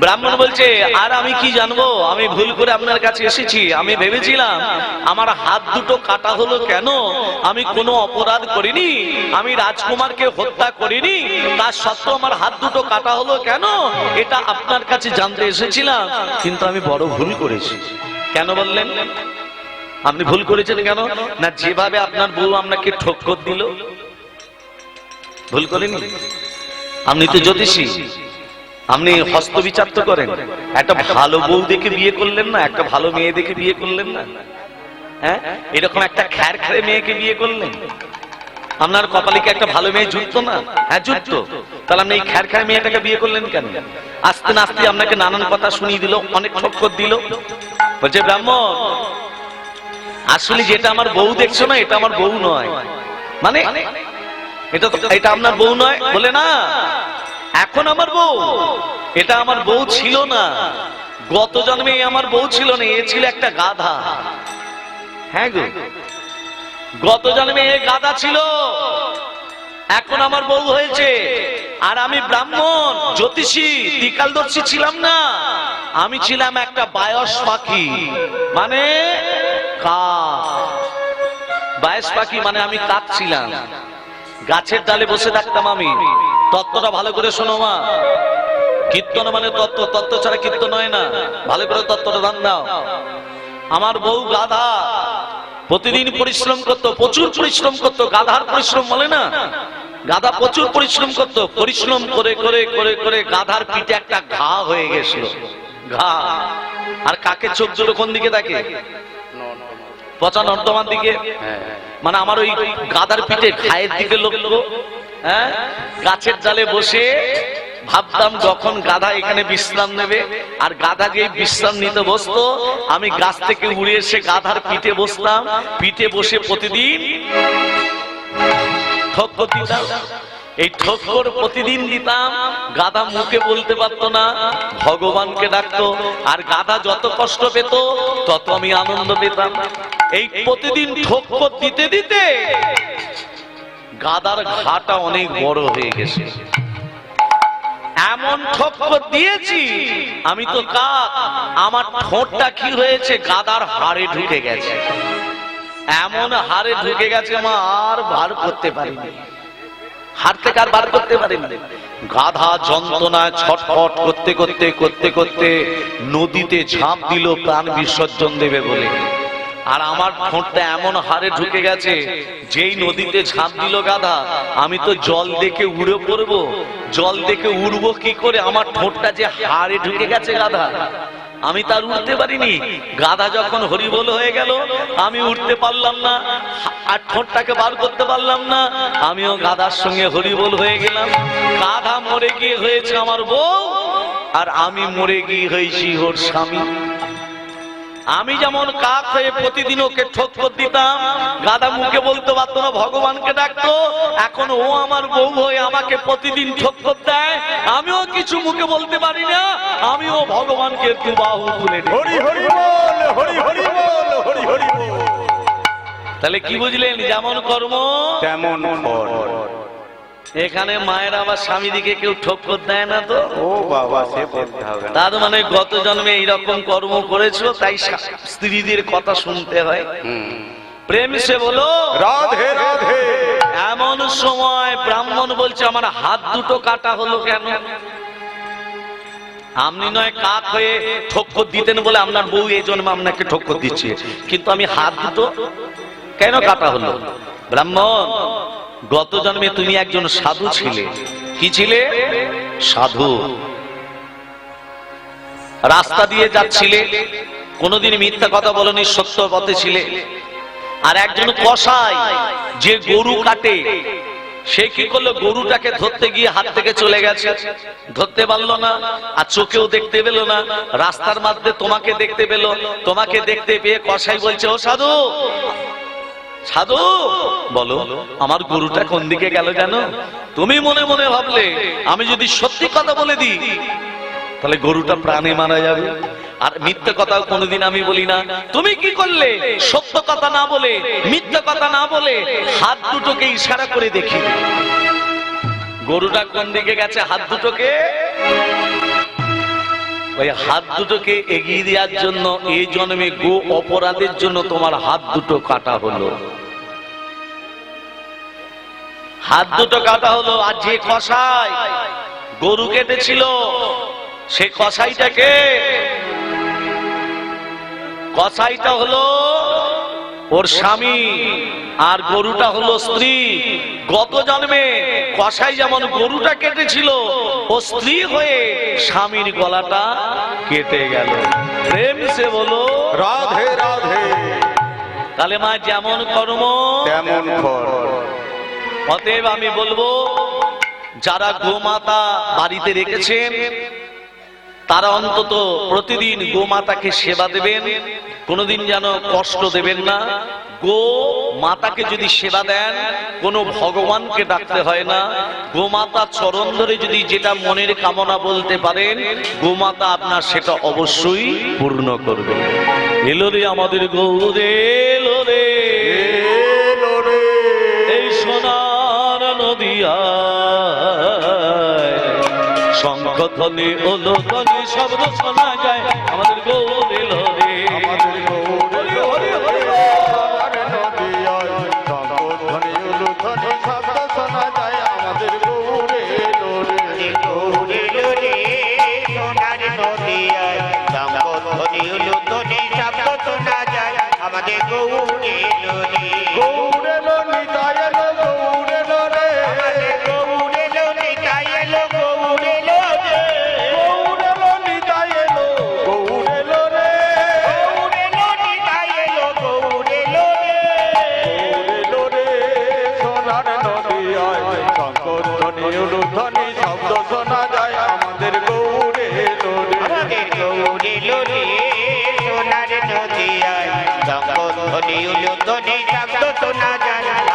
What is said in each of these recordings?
ব্রাহ্মণ বলছে, আর আমি কি জানব? আমি ভুল করে আপনার কাছে এসেছি। আমি ভেবেছিলাম, আমার হাত দুটো কাটা হলো কেন? আমি কোনো অপরাধ করিনি। আমি রাজকুমারকে হত্যা করিনি। তার সত্ত্বেও আমার হাত দুটো কাটা হলো কেন? এটা আপনার কাছে জানতে এসেছিলাম, কিন্তু আমি বড় ভুল করেছি। কেন বললেন? আপনি ভুল করেছেন কেন? না, যেভাবে আপনার বউ আপনাকে ঠক্কর দিল ভুল করেনি? আপনি তো জ্যোতিষী। আপনি হস্তবিচার তো করেন। একটা ভালো বউ দেখে বিয়ে করলেন না, একটা ভালো মেয়ে দেখে বিয়ে করলেন না। হ্যাঁ? এরকম একটা খ্যার খ্যারে মেয়েকে বিয়ে করলেন। আপনার কপালে কি একটা ভালো মেয়ে জুটতো না? হ্যাঁ জুটতো। তাহলে আপনি এই খ্যার খ্যার মেয়েটাকে বিয়ে করলেন কেন? আস্তে না আস্তে আপনাকে নানান কথা শুনিয়ে দিল, অনেক ঠক্কর দিল। বলছে, ব্রাহ্মণ, আসলে যেটা আমার বউ দেখছ না, এটা আমার বউ নয়। মানে এটা এটা আপনার বউ নয়? বলে না। এখন আমার বউ। এটা আমার বউ ছিল না। গত জন্মে আমার বউ ছিল না, এ ছিল একটা গাধা। হ্যাঁ গো। গত জন্মে এ গাধা ছিল। এখন আমার বউ হয়েছে। আর আমি ব্রাহ্মণ, জ্যোতিষী ত্রিকালদর্শী ছিলাম না। আমি ছিলাম একটা বায়স পাখি। মানে কাক বায়স পাখি মানে আমি কাক ছিলাম গাছের ডালে বসে থাকতাম আমি। তত্ত্বটা ভালো করে শোনো মা। কীর্তন মানে তত্ত্ব তত্ত্ব ছাড়া কীর্তন হয় না। ভালো করে তত্ত্বটা দান দাও। আমার বউ গাধা। প্রতিদিন পরিশ্রম করতো, প্রচুর পরিশ্রম করতো, গাধার পরিশ্রম বলে না? গাধা প্রচুর পরিশ্রম করতো, পরিশ্রম করে করে করে করে গাধার পিঠে একটা ঘা হয়ে গেছিল। ঘা। আর কাকের চোখ দুটো কোন দিকে থাকে পচা নর্দমার দিকে? মানে আমার ওই গাদার পিঠে খায়ের দিকে লোক হ্যাঁ? গাছের জালে বসে ভাবতাম যখন গাধা এখানে বিশ্রাম নেবে, আর গাধা যে বিশ্রাম নিতে বসতো, আমি গাছ থেকে উড়ে এসে গাধার পিঠে বসলাম পিঠে বসে প্রতিদিন ঠক দিতাম। এই ঠক্কর প্রতিদিন দিতাম, গাধা মুখে বলতে পারতো না, ভগবানকে ডাকতো, আর গাদা যত কষ্ট পেত, তত আমি আনন্দ পেতাম। এই প্রতিদিন ঠক্কর দিতে দিতে গাদার ঘাটা অনেক বড় হয়ে গেছে। এমন ঠক্কর দিয়েছি, আমি তো কাক, আমার ঠোঁটটা কি হয়েছে গাদার হাড়ে ঢুকে গেছে। এমন হাড়ে ঢুকে গেছে আমার আর বার করতে পারিনি। হাড় থেকে আর বার করতে পারিনি গাধা যন্ত্রণায় ছটফট করতে করতে করতে করতে নদীতে ঝাঁপ দিল প্রাণ বিসর্জন দেবে বলে। আর আমার ঠোঁটটা এমন হারে ঢুকে গেছে, যেই নদীতে ঝাঁপ দিল গাধা, আমি তো জল দেখে উড়ে পড়ব। জল দেখে উড়বো কি করে? আমার ঠোঁটটা যে হাড়ে ঢুকে গেছে গাধা। আমি তার উঠতে পারিনি। গাধা যখন হরিবোল হয়ে গেল, আমি উঠতে পারলাম না, আর ঠোঁটটাকে বার করতে পারলাম না, আমিও গাধার সঙ্গে হরিবোল হয়ে গেলাম। গাধা মরে গিয়ে হয়েছে আমার বউ, আর আমি মরে গিয়ে হয়েছি ওর স্বামী। আমি যেমন কাক হয়ে প্রতিদিন ওকে ঠক্কর দিতাম গাদা মুখে বলতে পারতো না ভগবানকে ডাকতো। এখন ও আমার বউ হয়ে আমাকে প্রতিদিন ঠক্কর দেয়। আমিও কিছু মুখে বলতে পারি না আমিও ভগবানকে একটু বাহু তুলে হরি হরি বল হরি হরি বল হরি হরি বল। তাহলে কি বুঝলেন? যেমন কর্ম তেমন ফল। এখানে মায়ের আবার স্বামী দিকে কেউ ঠক্কর দেয় না তো? ও বাবা সে বলতে হবে তার মানে গত জন্মে এইরকম কর্ম করেছ তাই স্ত্রীদের কথা শুনতে হয়। প্রেম সে বলো রাধে রাধে। এমন সময় ব্রাহ্মণ বলছে আমার হাত দুটো কাটা হলো কেন? আপনি নয় কাক হয়ে ঠক্কর দিতেন বলে আপনার বউ এই জন্মে আপনাকে ঠক্কর দিচ্ছে। কিন্তু আমি হাত দুটো কেন কাটা হলো? ব্রাহ্মণ গত জন্মে তুমি একজন সাধু ছিলে। কি ছিলে? সাধু। রাস্তা দিয়ে যাচ্ছিলে। কোনোদিন মিথ্যা কথা বলনি, সত্য পথে ছিলে। আর একজন কসাই, যে গরু কাটে, সে কি করল? গরুটাকে ধরতে গিয়ে হাত থেকে চলে গেছে। ধরতে পারল না, আর চোখেও দেখতে পেল না। রাস্তার মধ্যে তোমাকে দেখতে পেল। তোমাকে দেখতে পেয়ে কসাই বলছে, ও সাধু সাধু, বলো, আমার গরুটা কোন দিকে গেল জানো? তুমি মনে মনে ভাবলে, আমি যদি সত্যি কথা বলে দিই, তাহলে গরুটা প্রাণে মারা যাবে। আর মিথ্যে কথা কোনোদিন আমি বলি না। তুমি কি করলে? সত্য কথা না বলে, মিথ্যে কথা না বলে, হাত দুটোকে ইশারা করে দেখি গরুটা কোন দিকে গেছে? হাত দুটোকে ওই হাত দুটোকে এগিয়ে দেওয়ার জন্য, এই জন্মে গো অপরাধের জন্য তোমার হাত দুটো কাটা হলো। হাত দুটো কাটা হলো, আর যে কষাই গরু কেটেছিল, সে কষাইটাকে কষাইটা হলো ওর স্বামী। আর গরুটা হলো স্ত্রী। গত জন্মে কষাই যেমন গরুটা কেটেছিল ও স্ত্রী হয়ে স্বামীর গলাটা কেটে গেল। প্রেম সে বলো রাধে রাধে। তাহলে মা যেমন কর্ম তেমন ফল। অতএব আমি বলব যারা গোমাতা বাড়িতে রেখেছেন তারা অন্তত প্রতিদিন গোমাতাকে সেবা দেবেন। কোনোদিন যেন কষ্ট দেবেন না। গো মাতাকে যদি সেবা দেন কোনো ভগবানকে ডাকতে হয় না। গোমাতা চরণ ধরে যদি যেটা মনের কামনা বলতে পারেন গোমাতা আপনার সেটা অবশ্যই পূর্ণ করবে। এলো রে আমাদের গৌরে এলো রে। এই সোনার নদিয়া শঙ্খ ধ্বনি ওলো শব্দ শোনা যায় আমাদের গৌর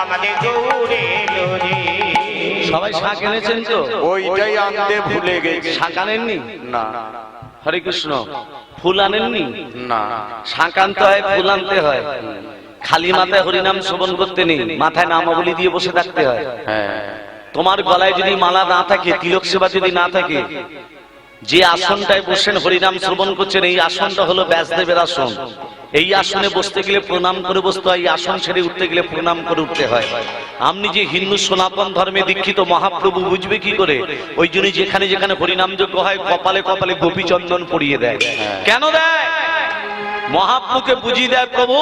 আমাদের সবাই শাক এনেছেন তো? ওইটাই আনতে ভুলে গেছি। শাক আনেননি? না। হরে কৃষ্ণ ফুল আনেননি? না। শাক আনতে হয় ফুল আনতে হয়। খালি মাথায় হরিনাম শ্রবণ করতে নেই মাথায় নামাবলি দিয়ে বসে থাকতে হয়। হ্যাঁ। তোমার গলায় যদি মালা না থাকে তিলক সেবা যদি না থাকে যে আসনটায় বসেন হরিনাম শ্রবণ করছেন এই আসনটা হলো ব্যাসদেবের আসন। এই আসনে বসতে গেলে প্রণাম করে বসতে হয় এই আসন ছেড়ে উঠতে গেলে প্রণাম করে উঠতে হয়। আপনি যে হিন্দু সনাতন ধর্মে দীক্ষিত মহাপ্রভু বুঝবে কি করে? ওই জন্য যেখানে যেখানে হরিনাম যোগ্য হয় কপালে কপালে গোপীচন্দন পরিয়ে দেয়। কেন দেয়? মহাপ্রভুকে বুঝিয়ে দেয় প্রভু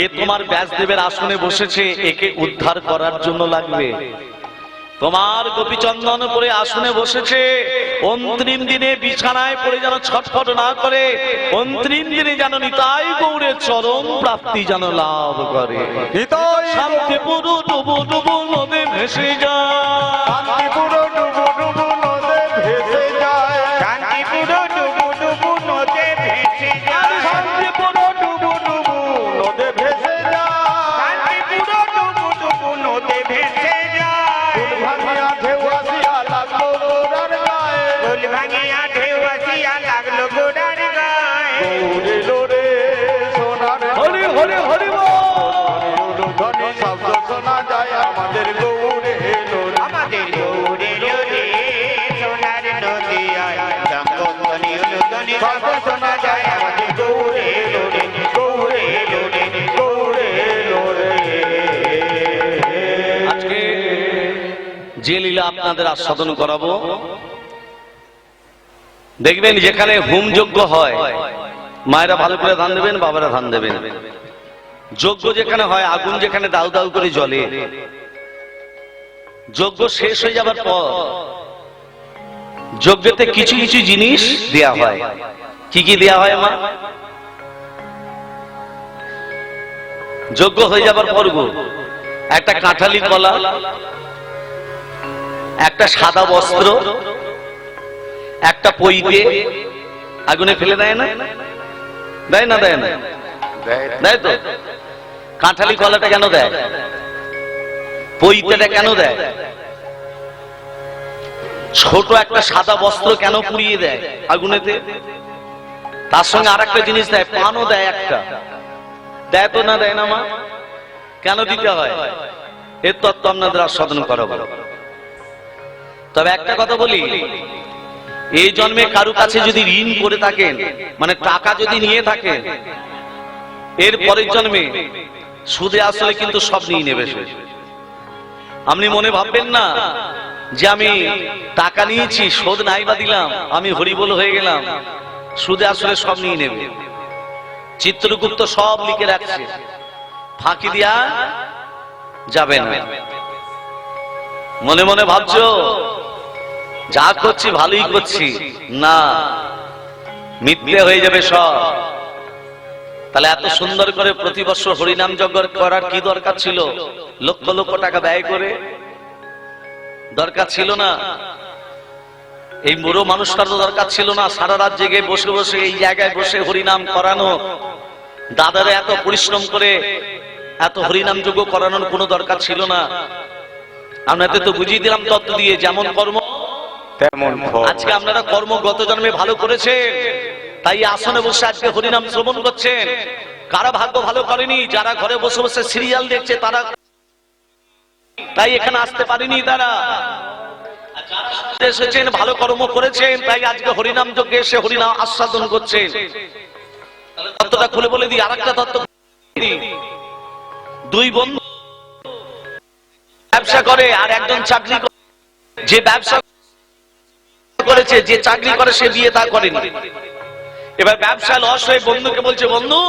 এ তোমার ব্যাসদেবের আসনে বসেছে একে উদ্ধার করার জন্য লাগবে। তোমার গোপীচন্দন পরে আসনে বসেছে। অন্তিম দিনে বিছানায় পড়ে যেন ছটফট না করে অন্তিম দিনে যেন নিতাই গৌরের চরম প্রাপ্তি যেন লাভ করে। নিতাই শান্তি পুরু ডুবু ডুবু নদে ভেসে যায়। আপনাদের আস্বাদন করাবো। দেখবেন যেখানে হোম যজ্ঞ হয়, মায়েরা ভালো করে ধান দেবেন, বাবারা ধান দেবেন। যজ্ঞ যেখানে হয়, আগুন যেখানে দাউ দাউ করে জ্বলে। যজ্ঞ শেষ হয়ে যাবার পর যজ্ঞতে কিছু কিছু জিনিস দেয়া হয়। কি কি দেয়া হয়, মা? যজ্ঞ হয়ে যাবার পর একটা কাঁঠালি কলা একটা সাদা বস্ত্র, একটা পইতে আগুনে ফেলে দেয় না? দেয় না দেয় না? দেয় তো? কাঁঠালি কলাটা কেন দেয়? পইতেটা কেন দেয়? ছোট একটা সাদা বস্ত্র কেন পুড়িয়ে দেয় আগুনেতে? তার সঙ্গে আর একটা জিনিস দেয়, পানও দেয় একটা। দেয় তো না, দেয় না মা? কেন দিতে হয়? এর তত্ত্ব আপনাদের আস্বাদন করাবো। তবে একটা কথা বলি এই জন্মে কারু কাছে যদি ঋণ করে থাকেন মানে টাকা যদি নিয়ে থাকেন, এর পরের জন্মে সুদে আসলে কিন্তু সব নিয়ে নেবে আপনি মনে ভাববেন না যে আমি টাকা নিয়েছি, শোধ নাই বা দিলাম, আমি হরিবল হয়ে গেলাম, সুদে আসলে সব নিয়ে নেবে। চিত্রগুপ্ত সব লিখে রাখছে। ফাঁকি দিয়া যাবে না। মনে মনে ভাবছ? যা করছি ভালোই করছি। না মিথ্যে হয়ে যাবে সব। তাহলে এত সুন্দর করে প্রতি বছর হরিনাম যজ্ঞ করার কি দরকার ছিল? লক্ষ লক্ষ টাকা ব্যয় করে? দরকার ছিল না। এই বুড়ো মানুষটার তো দরকার ছিল না সারা রাত জেগে বসে বসে এই জায়গায় বসে হরিনাম করানো। দাদারা এত পরিশ্রম করে এত হরিনাম যোগ্য করানোর কোনো দরকার ছিল না। আপনাদের তো বুঝিয়ে দিলাম তত্ত্ব দিয়ে যেমন কর্ম তেমন আজকে আপনারা কর্ম গত জন্মে ভালো করেছেন। তাই আসনে বসে আজকে হরিনাম শ্রবণ করছেন। কারা ভাগ্য ভালো করেনি? যারা ঘরে বসে বসে সিরিয়াল দেখছে তারা তাই এখানে আসতে পারেনি তারা। এসেছেন ভালো কর্ম করেছেন তাই আজকে হরিনাম যজ্ঞে এসে হরিনাম আস্বাদন করছেন। তত্ত্বটা খুলে বলে দিই আরেকটা তত্ত্ব দুই বন্ধু ব্যবসা করে আর একজন চাকরি করে। যে ব্যবসা করেছে, যে চাকরি করে সে বিয়ে তা করেনি। এবার ব্যবসা লস হয়ে বন্ধুকে বলছে, বন্ধু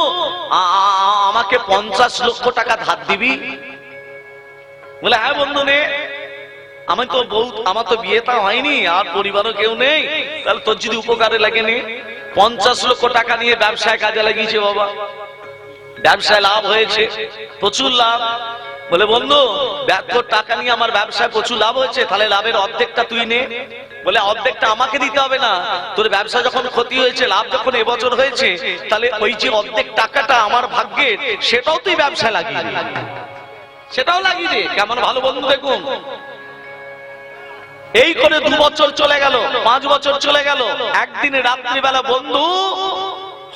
আমাকে পঞ্চাশ লক্ষ টাকা ধার দিবি? বলে হ্যাঁ বন্ধু নে। আমি তো বউ, আমার তো বিয়ে তা হয়নি, আর পরিবারও কেউ নেই। তাহলে তোর যদি উপকারে লাগে নে। পঞ্চাশ লক্ষ টাকা নিয়ে ব্যবসায় কাজে লাগিয়েছে বাবা। ব্যবসায় লাভ হয়েছে, প্রচুর লাভ। বলে, বন্ধু তোর টাকা নিয়ে আমার ব্যবসায় প্রচুর লাভ হয়েছে, তাহলে লাভের অর্ধেকটা তুই নে। বলে, অর্ধেকটা আমাকে দিতে হবে না। তোর ব্যবসা যখন ক্ষতি হয়েছে, লাভ যখন এবছর হয়েছে, তাহলে ওই যে অর্ধেক টাকাটা আমার ভাগ্যের সেটাও তুই ব্যবসায় লাগিয়ে সেটাও লাগিয়ে দে। কেমন ভালো বন্ধু দেখুন। এই করে দু বছর চলে গেল, পাঁচ বছর চলে গেল। একদিন রাত্রিবেলা বন্ধু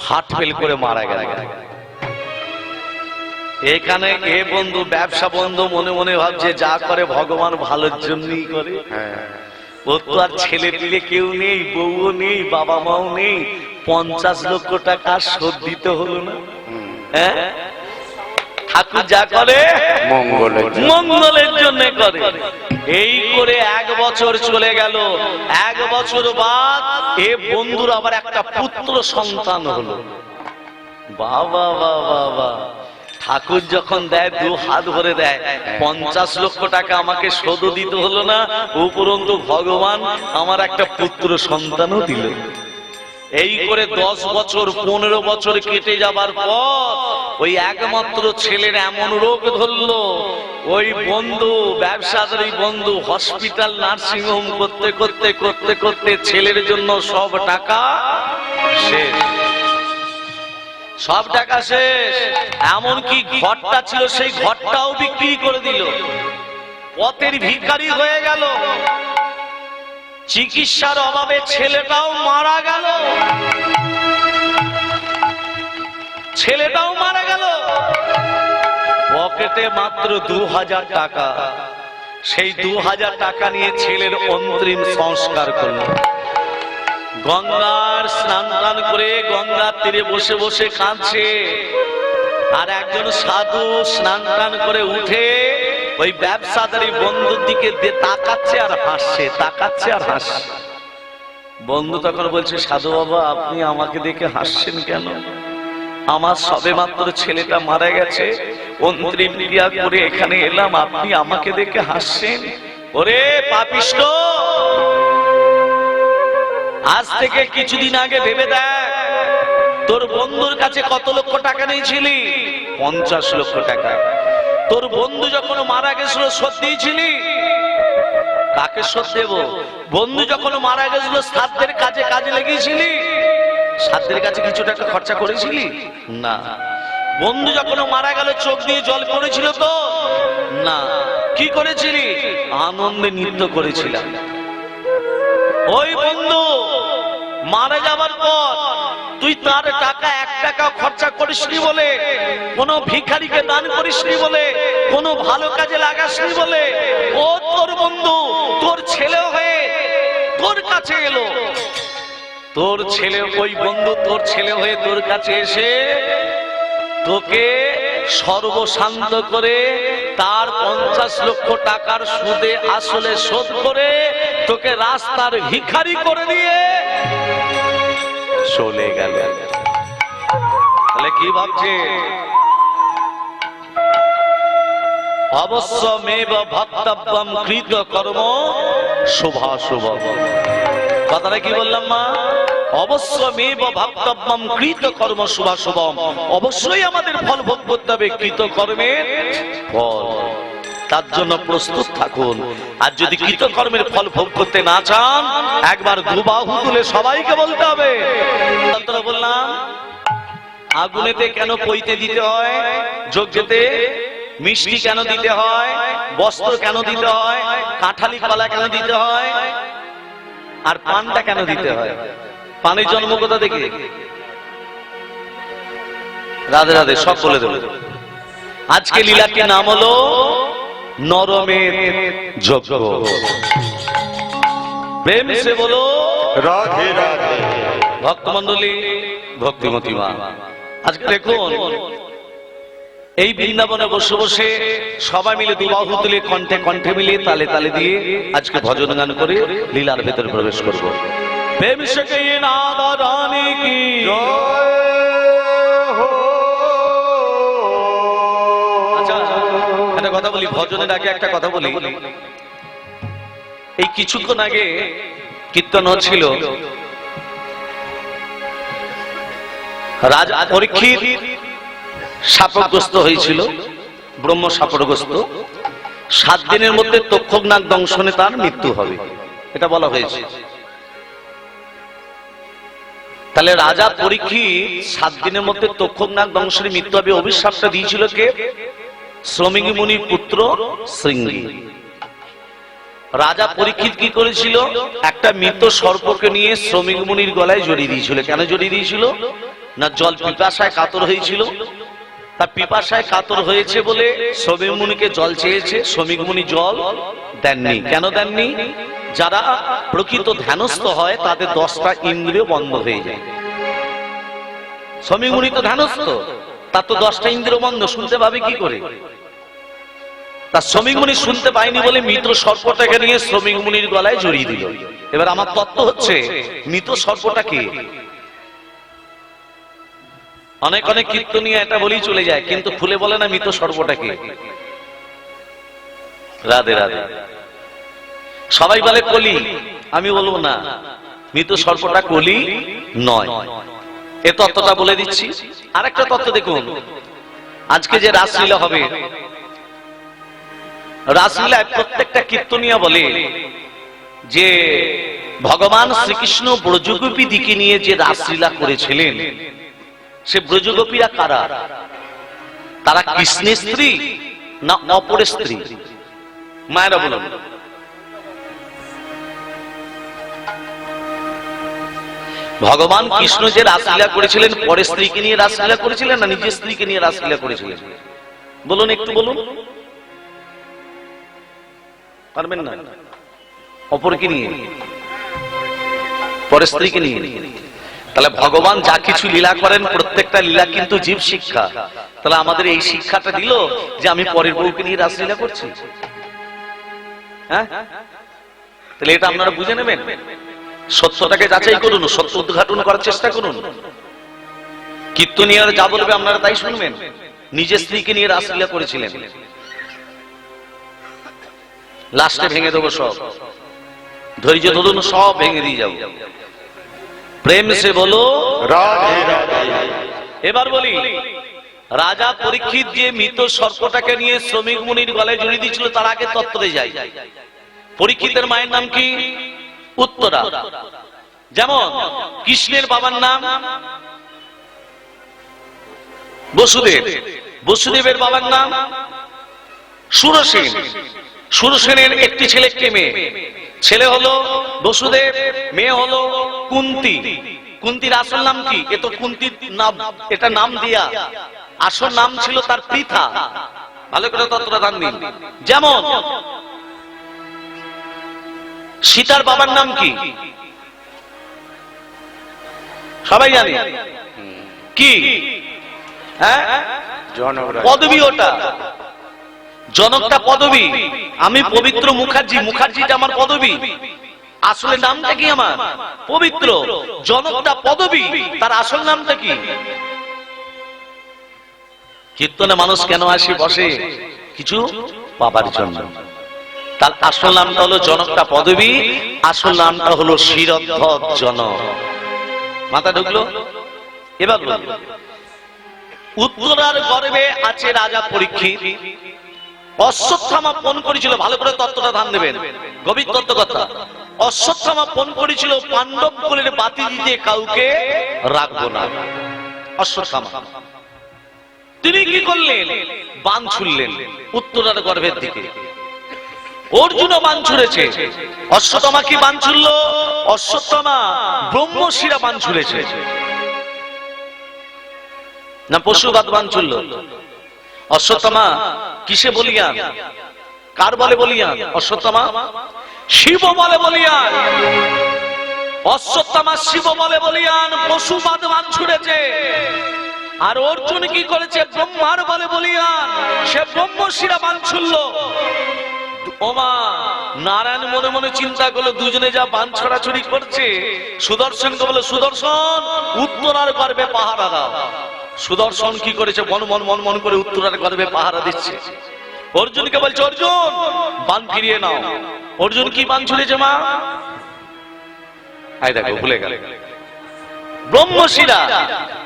হাট ফেল করে মারা গেল। এখানে এ বন্ধু ব্যবসা বন্ধু মনে মনে ভাবছে যা করে ভগবান ভালোর জন্যই করে। ওর তো আর ছেলে পিলে কেউ নেই বউও নেই বাবা মাও নেই পঞ্চাশ লক্ষ টাকা শোধ দিতে হলো না। হ্যাঁ? ঠাকুর যা করে মঙ্গলের জন্য। মঙ্গলের জন্য করে। এই করে এক বছর চলে গেল। এক বছর বাদ এ বন্ধুর আবার একটা পুত্র সন্তান হলো। বাবা বাবা বাবা। ঠাকুর যখন দেয়, দু হাত ভরে দেয়, পঞ্চাশ লক্ষ টাকা আমাকে শোধ দিতে হলো না, উপরন্তু ভগবান আমার একটা পুত্র সন্তানও দিল। এই করে দশ বছর, পনেরো বছর কেটে যাবার পর, ওই একমাত্র ছেলের এমন রোগ ধরলো, ওই বন্ধু, ব্যবসাদারি বন্ধু হসপিটাল নার্সিং হোম করতে করতে করতে করতে ছেলের জন্য সব টাকা শেষ। সব টাকা শেষ। এমনকি ঘরটা ছিল? সেই ঘরটাও বিক্রি করে দিল। পথের ভিখারি হয়ে গেল। চিকিৎসার অভাবে ছেলেটাও মারা গেল। ছেলেটাও মারা গেল। পকেটে মাত্র দু হাজার টাকা। সেই দু হাজার টাকা নিয়ে ছেলের অন্তিম সংস্কার করল। গঙ্গার স্নান টান করে গঙ্গার তীরে বসে বসে কাঁদছে। আর একজন সাধু স্নান টান করে উঠে ওই ব্যবসাদারি বন্ধুর দিকে তাকাচ্ছে আর হাসছে, তাকাচ্ছে আর হাসছে। বন্ধু তখন বলছে, সাধু বাবা, আপনি আমাকে দেখে হাসছেন কেন? আমার সবে মাত্র ছেলেটা মারা গেছে। করে এখানে এলাম, আপনি আমাকে দেখে হাসছেন? ওরে পাপিষ্ট আজ থেকে কিছুদিন আগে ভেবে দেখ, তোর বন্ধুর কাছে কত লক্ষ টাকা নিয়েছিলি? পঞ্চাশ লক্ষ টাকা। তোর বন্ধু যখন মারা গেছিল, শোধ দিয়েছিলি? কাকে শোধ দেব? বন্ধু যখন মারা গেছিল, সাধ্যের কাজে কাজে লেগেছিলি? সাধ্যের কাছে কিছু টাকা খরচা করেছিলি? না। বন্ধু যখন মারা গেল, চোখ দিয়ে জল পড়েছিল তো? না। কি করেছিলি? আনন্দে নৃত্য করেছিলাম। ওই বন্ধু, মারা যাবার পর তুই তার টাকা এক টাকা খরচা করিসনি বলে, কোন ভিখারিকে দান করিসনি বলে, কোন ভালো কাজে লাগাসনি বলে, ও তোর বন্ধু, তোর ছেলে হয়ে তোর কাছে এলো। তোর ছেলে, ওই বন্ধু তোর ছেলে হয়ে তোর কাছে এসে তোকে সর্বশান্ত করে তার পঞ্চাশ লক্ষ টাকার সুদে আসলে শোধ করে তোকে রাস্তার ভিখারি করে দিয়ে চলে গেল। তাহলে কি ভাবছে? অবশ্য মেব ভক্তব্যম কৃত কর্ম শুভাশুভ কথাটা কি বললাম মা? অবশ্য মেব ভক্তব্যম কৃত কর্ম শুভাশুভম অবশ্যই আমাদের ফল ভোগ করতে হবে কৃত কর্মের ফল। তার জন্য প্রস্তুত থাকুন। আর যদি কৃতকর্মের ফল ভোগ করতে না চান একবার দুবাহু তুলে সবাইকে বলতে হবে। বললাম আগুনেতে কেন পইতে দিতে হয়? যোগ যেতে মিষ্টি কেন দিতে হয়? বস্ত্র কেন দিতে হয়? কাঁঠালি কলা কেন দিতে হয়? আর পানটা কেন দিতে হয়? পানের জন্ম কোথা থেকে? রাধে রাধে সব বলে দেবে। আজকে লীলাটির নাম হলো? নরমের যজ্ঞ প্রেম সে বলো। রাধে রাধে। ভক্তমন্ডলী ভক্তিমতী মা আজকে দেখুন এই বৃন্দাবনে বসে বসে সবাই মিলে দুবাহু তুলে কণ্ঠে কণ্ঠে মিলিয়ে তালে তালে দিয়ে আজকে ভজন গান করে লীলার ভেতরে প্রবেশ করব। প্রেম সে কে নাদা রানী কি? জয় কথা বলি ভজনের আগে একটা কথা বলি। এই কিছুক্ষণ আগে কীর্তন হচ্ছিল। রাজা পরীক্ষিত সাপগ্রস্ত হয়েছিল, ব্রহ্ম সাপগ্রস্ত। সাত দিনের মধ্যে তক্ষকনাগ দংশনে তার মৃত্যু হবে, এটা বলা হয়েছে। তাহলে রাজা পরীক্ষিত সাত দিনের মধ্যে তক্ষকনাগ দংশনে মৃত্যু হবে, অভিশাপটা দিয়েছিল কে? শ্রমিক মুনির পুত্র শৃঙ্গী। রাজা পরীক্ষিত কি করেছিল? একটা মৃত সর্পকে নিয়ে শ্রমিক মুনির গলায় জড়িয়ে দিয়েছিল। কেন জড়িয়ে দিয়েছিল? না জল পিপাসায় কাতর হয়েছিল? তা পিপাসায় কাতর হয়েছে বলে শ্রমিক মুনিকে জল চেয়েছে শ্রমিক মুনি জল দেননি। কেন দেননি? যারা প্রকৃত ধ্যানস্থ হয়, তাদের দশটা ইন্দ্রিয় বন্ধ হয়ে যায়। শ্রমিক মুনি তো ধ্যানস্থ। তার তো দশটা ইন্দ্রিয় বন্ধ শুনতে পাবে কি করে? তার শ্রমিক মুনি শুনতে পায়নি বলে মৃত সর্পটাকে নিয়ে শ্রমিক মুনির গলায় জড়িয়ে দিল। এবার আমার তত্ত্ব হচ্ছে মৃত সর্পটা কে? অনেক অনেক কীর্তনীয় এটা বলেই চলে যায়, কিন্তু খুলে বলে না মৃত সর্পটা কে? রাধে রাধে। সবাই বলে কলি, আমি বলব না মৃত সর্পটা কলি নয়। এ তত্ত্বটা বলে দিচ্ছি। আরেকটা তত্ত্ব দেখুন। আজকে যে রাসলীলা হবে, রাসলীলায় প্রত্যেকটা কীর্তনিয়া বলে যে ভগবান শ্রীকৃষ্ণ ব্রজগোপী দিকে নিয়ে যে রাসলীলা করেছিলেন, সে ব্রজগোপীরা কারা? তারা কৃষ্ণের স্ত্রী না অপরের স্ত্রী? মায়েরা বলুন। ভগবান কৃষ্ণ যে রাসলীলা করেছিলেন, পরের স্ত্রীকে নিয়ে রাসলীলা করেছিলেন না নিজের স্ত্রীকে নিয়ে রাসলীলা করেছিলেন? বলুন একটু বলুন। পারবেন না? অপরকে নিয়ে? পরের স্ত্রীকে নিয়ে? তাহলে ভগবান যা কিছু লীলা করেন, প্রত্যেকটা লীলা কিন্তু জীব শিক্ষা। তাহলে আমাদের এই শিক্ষাটা দিল যে আমি পরের বউকে নিয়ে রাসলীলা করছি। হ্যাঁ? তাহলে এটা আপনারা বুঝে নেবেন? সত্যটাকে যাচাই করুন, সত্য উদ্ঘাটন করার চেষ্টা করুন। কীর্তনিয়ার যা বলবে আপনারা তাই শুনবেন। নিজের স্ত্রীকে নিয়ে রাসলীলা করেছিলেন। লাস্টে ভেঙে দেবো সব। ধৈর্য ধরুন, সব ভেঙে দিয়ে যাব। প্রেম সে বলো এবার বলি, রাজা পরীক্ষিত যে মৃত সর্পটাকে নিয়ে শ্রমিক মুনির গলায় জড়িয়ে দিয়েছিল, তার আগে তত্ত্বে যাই। পরীক্ষিতের মায়ের নাম কি? উত্তরা। যেমন কৃষ্ণের বাবার নাম বসুদেব। বসুদেবের বাবার নাম সুরসেন। সুরসেনের একটি ছেলে একটি মেয়ে। ছেলে হলো বসুদেব, মেয়ে হলো কুন্তি। কুন্তির আসল নাম কি? এ তো কুন্তির নাম, এটা নাম দিয়া। আসল নাম ছিল তার পৃথা ভালো করে তত্ত্বটা ধান দিন যেমন সীতার বাবার নাম কি? সবাই জানে? কি? হ্যাঁ? পদবী ওটা। জনকটা পদবী। আমি পবিত্র মুখার্জি। মুখার্জিটা আমার পদবী। আসলে নামটা কি আমার? পবিত্র। জনকটা পদবী। তার আসল নামটা কি? কীর্তনে মানুষ কেন আসে, বসে? কিছু পাবার জন্য। তার আসল নামটা হলো জনকটা পদবী, আসল নামটা হলো শিরধ্বজ জনক। মাথা ঢুকলো? এবার উত্তরার গর্বে আছে রাজা পরীক্ষিত। অশ্বত্থামা ফোন করেছিল, ভালো করে তত্ত্বটা ধান দেবেন। গভীর তত্ত্ব কথা অশ্বত্থামা ফোন করেছিল, পাণ্ডব কুলের বাতি দিতে কাউকে রাখব না। অশ্বত্থামা। তিনি কি করলেন? বান ছুড়লেন উত্তরার গর্ভের দিকে। অর্জুনও বান ছুড়েছে। অশ্বত্থামা কি বান ছুড়ল? অশ্বত্থামা ব্রহ্মশিরা বান ছুড়েছে। না, পশুবাদ বান ছুড়ল। অশ্বত্থামা কিসে বলিয়ান? কার বলে বলিয়ান? অশ্বত্থামা শিব বলে বলিয়ান। অশ্বত্থামা শিব বলে বলিয়ান, পশুবাদ বান ছুড়েছে। আর অর্জুন কি করেছে? ব্রহ্মার বলে বলিয়ান, সে ব্রহ্মশিরা বান ছুড়ল। ওমা, নারায়ণ মনে মনে চিন্তা করল, দুজনে যা বান ছড়াছড়ি করছে। বলে, সুদর্শন পাহারা দাও। সুদর্শন কি করেছে? মন মন মন মন করে গর্বে পাহারা দিচ্ছে। বলছে, অর্জুন, বান ফিরিয়ে নাও। অর্জুন কি বান ছুড়েছে, মা? আই দেখো, ভুলে গেল।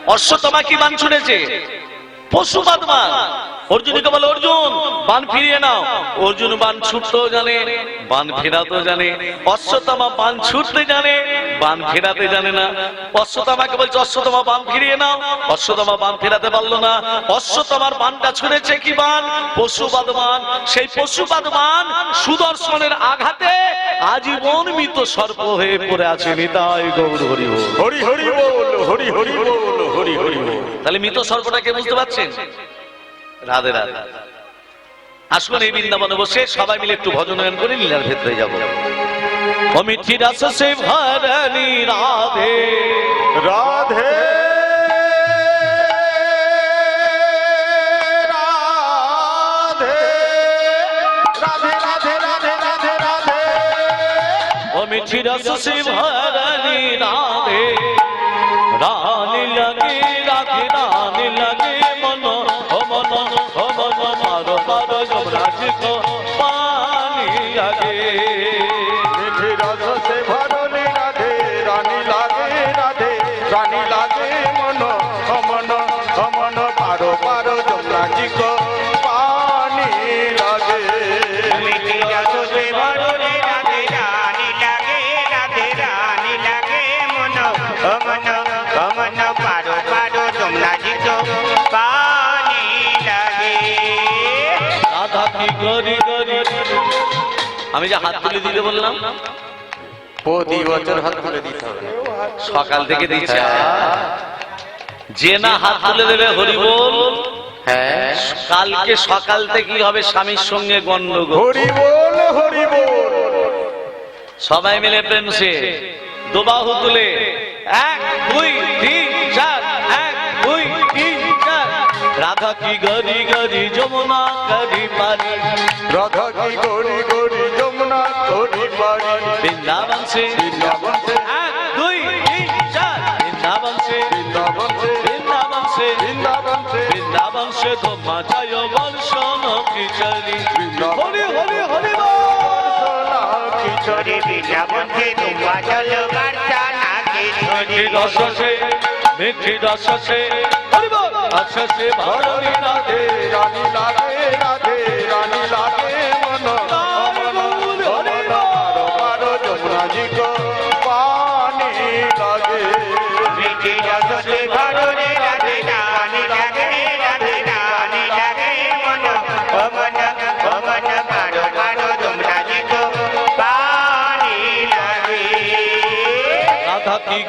অশ্বতমা কি বান ছুড়েছে? পশুপাত বান অর্জুনকে বলে, অর্জুন, বান ফিরিয়ে নাও। অর্জুন বান ছুটতেও জানে, বান ফেরাতেও জানে অশ্বতমা বান ছুটতে জানে, বান ফেরাতে জানে না। অশ্বতমাকে বলছে অশ্বতমা বান ফিরিয়ে নাও। অশ্বতমা বান ফেরাতে পারল না। অশ্বতমার বানটা ছুঁড়েছে কি বান? পশুপাত বান সেই পশুপাত বান সুদর্শনের আঘাতে আজীবন মৃত সর্প হয়ে পড়ে আছে নিতাই গৌর হরি বল। হরি হরি বল, হরি হরি বল, হরি হরি বল। তাহলে মৃত সর্বটাকে বুঝতে পারছেন? রাধে রাধে। আসুন এই বৃন্দাবনে বসে সবাই মিলে একটু ভজনয়ন করে লীলার ভেতরে যাব। অমিঠি রাসে ভরণী রাধে। রাধে রাধে। রাধে রাধে রাধে। রাধে। লাগে রাধে রানী লাগে মন? ও মন ও মন, মারো মারো, যমরাজ কো পানি লাগে। ভরণী রাধে, রানী লাগে রাধে, রানী লাগে আমি যে হাত তুলে দিতে বললাম? প্রতি বছর হাত তুলে দিতে হবে। সকাল থেকে দিচ্ছে যে না হাত তুলে দেবে হরি বল হ্যাঁ। কালকে সকাল থেকেই হবে স্বামীর সঙ্গে গন্ডগোল হরি বল হরি বল সবাই মিলে প্রেম সে। দুবাহু তুলে। কি গরি গরি যমুনা গরি পারি। রাধা কি গরি গরি যমুনা গরি বাড়ি বৃন্দাবন সে। বৃন্দাবন সে। এক দুই তিন চার। বৃন্দাবন সে। বৃন্দাবন সে। বৃন্দাবন সে। বৃন্দাবন সে। বৃন্দাবন সে ধোমা জয় বর্ষণ কিচরি হরি হরি হরি। সোনা বৃন্দাবন কে তোমা চলো বার্তা নাকি ছড়ি মিঠি রস সে। মিঠি রস সে আচ্ছা সে ভরণী রাধে রানী রাধে রাধে রানী রাধে মন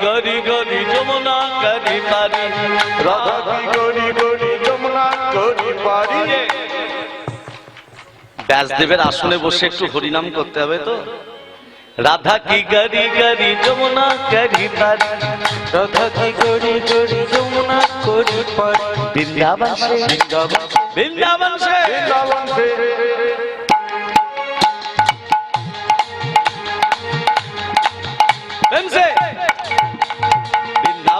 গরি গরি যমুনা করি পারি। রাধা কি গরি গরি যমুনা করি পারি। ব্যাসদেবের আসনে বসে একটু হরিনাম করতে হবে তো। রাধা কি গরি গরি যমুনা করি পারি। রাধা কি গরি গরি যমুনা করি পারি। বৃন্দাবন সে। বৃন্দাবন বৃন্দাবন সে। বৃন্দাবন সে। Vem ser!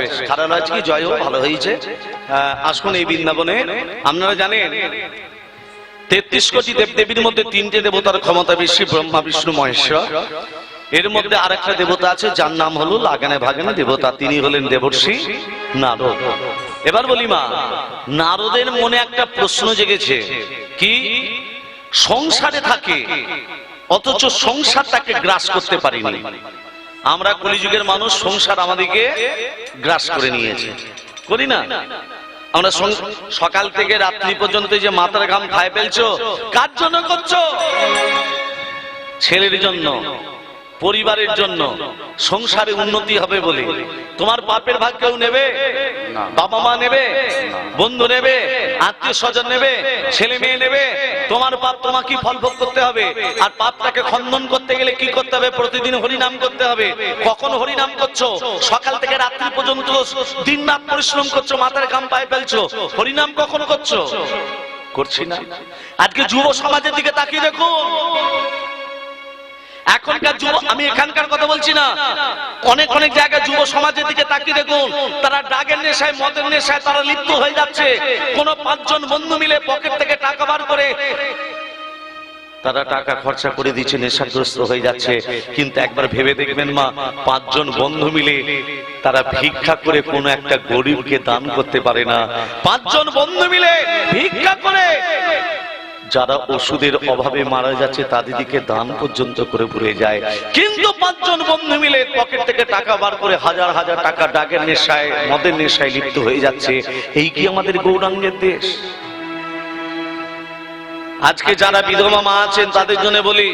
বেশ খারাপ লাগছে কি জয় হোক ভালো হয়েছে। আসুন এই বৃন্দাবনে। আপনারা জানেন, তেত্রিশ কোটি দেবদেবীর মধ্যে তিনটে দেবতার ক্ষমতা বেশি, ব্রহ্মা, বিষ্ণু, মহেশ্বর। এর মধ্যে আরেকটা দেবতা আছে, যার নাম হলো লাগানে ভাগানে দেবতা। তিনি হলেন দেবর্ষি নারদ। এবার বলি মা, নারদের মনে একটা প্রশ্ন জেগেছে। কি? সংসারে থাকে, অথচ সংসার তাকে গ্রাস করতে পারিনি। আমরা কলিযুগের মানুষ সংসার আমাদেরকে গ্রাস করে নিয়েছে। করি না? আমরা সকাল থেকে রাত্রি পর্যন্ত যে মাথার ঘাম খায় ফেলছো, কার জন্য করছ? ছেলের জন্য। পরিবারের জন্য সংসারে উন্নতি হবে বলে। তোমার পাপের ভাগ কেউ নেবে? বাবা মা নেবে? বন্ধু নেবে? আত্মীয় স্বজন নেবে? ছেলে মেয়ে নেবে? তোমার পাপ তোমাকে ফল ভোগ করতে হবে? আর পাপটাকে খণ্ডন করতে গেলে কি করতে হবে? প্রতিদিন হরিনাম করতে হবে। কখন হরিনাম করছ? সকাল থেকে রাত্রি পর্যন্ত দিন রাত পরিশ্রম করছ মাথার ঘাম পায়ে ফেলছো। হরিনাম কখন করছ? করছি না। আজকে যুব সমাজের দিকে তাকিয়ে দেখুন এখনকার যুব, আমি এখানকার কথা বলছি না। অনেক অনেক জায়গায় যুব সমাজের দিকে তাকিয়ে দেখুন, তারা ড্রাগের নেশায়, মদের নেশায় তারা লিপ্ত হয়ে যাচ্ছে। কোন পাঁচজন বন্ধু মিলে পকেট থেকে টাকা বার করে তারা টাকা খরচা করে দিচ্ছে, নেশাগ্রস্ত হয়ে যাচ্ছে। কিন্তু একবার ভেবে দেখবেন মা, পাঁচজন বন্ধু মিলে তারা ভিক্ষা করে কোন একটা গরিবকে দান করতে পারে না। পাঁচজন বন্ধু মিলে ভিক্ষা করে যারা ওষুধের অভাবে মারা যাচ্ছে তাদেরকে দান পর্যন্ত করে ভরে যায়। কিন্তু পাঁচজন বন্ধু মিলে পকেট থেকে টাকা বার করে হাজার হাজার টাকা ডাকের নেশায়, মদের নেশায় লিপ্ত হয়ে যাচ্ছে। এই কি আমাদের গৌরাঙ্গের দেশ? আজকে যারা বিধবা মা আছেন, তাদের জন্য বলি,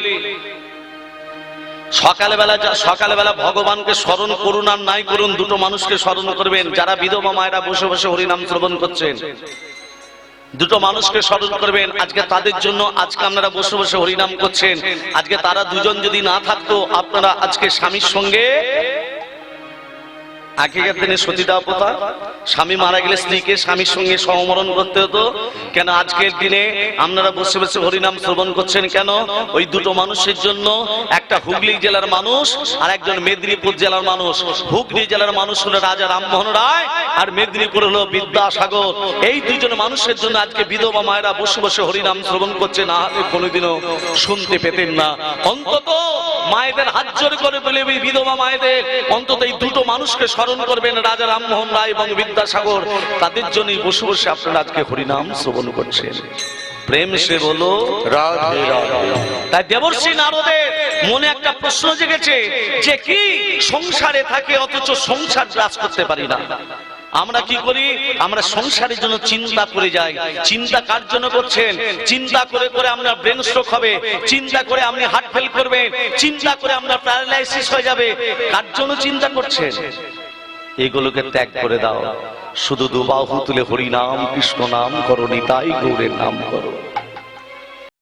সকালবেলা সকালবেলা ভগবানকে স্মরণ করুন আর নাই করুন, দুটো মানুষকে স্মরণ করবেন। যারা বিধবা মায়েরা বসে বসে হরিনাম শ্রবণ করছেন দুটো মানুষকে স্মরণ করবেন। আজকে তাদের জন্য আজকে আপনারা বসে বসে হরিনাম করছেন। আজকে তারা দুজন যদি না থাকতো, আপনারা আজকে স্বামীর সঙ্গে আগেকার দিনে সতীদাহ প্রথা। স্বামী মারা গেলে স্ত্রীকে স্বামীর সঙ্গে সমমরণ করতে হতো। কেন আজকের দিনে আপনারা বসে বসে হরিনাম শ্রবণ করছেন কেন? ওই দুটো মানুষের জন্য একটা হুগলি জেলার মানুষ আর একজন মেদিনীপুর জেলার মানুষ। হুগলি জেলার মানুষ হলো রাজা রামমোহন রায় আর মেদিনীপুর হলো বিদ্যাসাগর। এই দুজন মানুষের জন্য আজকে বিধবা মায়েরা বসে বসে হরিনাম শ্রবণ করছে, না কোনোদিনও শুনতে পেতেন না। অন্তত মায়েদের হাত জোরে করে বলে বিধবা মায়েদের। অন্তত এই দুটো মানুষকে স্মরণ করবেন রাজা রামমোহন রায় এবং বিদ্যাসাগর। তাদের জন্যই বসে বসে আপনারা আজকে হরিনাম শ্রবণ করছেন। প্রেম সে বলো, রাধে রাধে। তাই দেবর্ষী নারদের মনে একটা প্রশ্ন জেগেছে যে কি সংসারে থাকে অথচ সংসার গ্রাস করতে পারি না। আমরা কি করি? আমরা সংসারের জন্য চিন্তা করে যাই। চিন্তা কার জন্য করছেন? চিন্তা করে করে আমরা ব্রেন স্ট্রোক হবে। চিন্তা করে আপনি হার্ট ফেল করবেন। চিন্তা করে আমরা প্যারালাইসিস হয়ে যাবে। কার জন্য চিন্তা করছেন? এগুলোকে ত্যাগ করে দাও। শুধু দুবাহু তুলে হরি নাম কৃষ্ণ নাম করো, নিতাই গৌরের নাম করো।